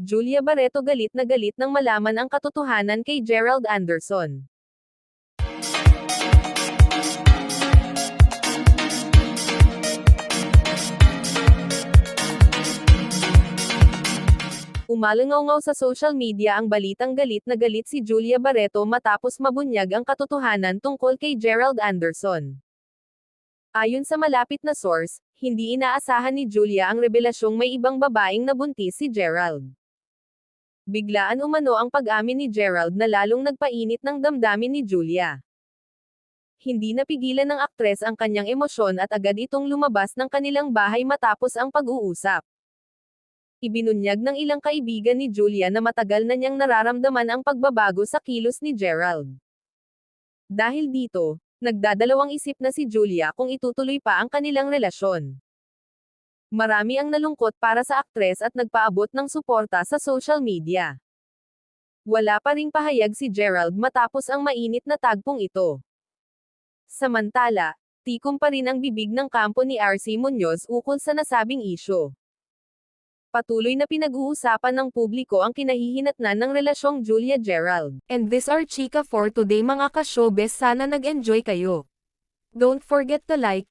Julia Barreto galit na galit nang malaman ang katotohanan kay Gerald Anderson. Umalangaw sa social media ang balitang galit na galit si Julia Barreto matapos mabunyag ang katotohanan tungkol kay Gerald Anderson. Ayon sa malapit na source, hindi inaasahan ni Julia ang revelasyong may ibang babaeng nabuntis si Gerald. Biglaan umano ang pag-amin ni Gerald na lalong nagpainit ng damdamin ni Julia. Hindi napigilan ng aktres ang kanyang emosyon at agad itong lumabas ng kanilang bahay matapos ang pag-uusap. Ibinunyag ng ilang kaibigan ni Julia na matagal na niyang nararamdaman ang pagbabago sa kilos ni Gerald. Dahil dito, nagdadalawang isip na si Julia kung itutuloy pa ang kanilang relasyon. Marami ang nalungkot para sa aktres at nagpaabot ng suporta sa social media. Wala pa ring pahayag si Gerald matapos ang mainit na tagpong ito. Samantala, tikom pa rin ang bibig ng kampo ni RC Munoz ukol sa nasabing isyo. Patuloy na pinag-uusapan ng publiko ang kinahihinatnan ng relasyong Julia Gerald. And this are chika for today mga ka-showbiz sana nag-enjoy kayo. Don't forget to like,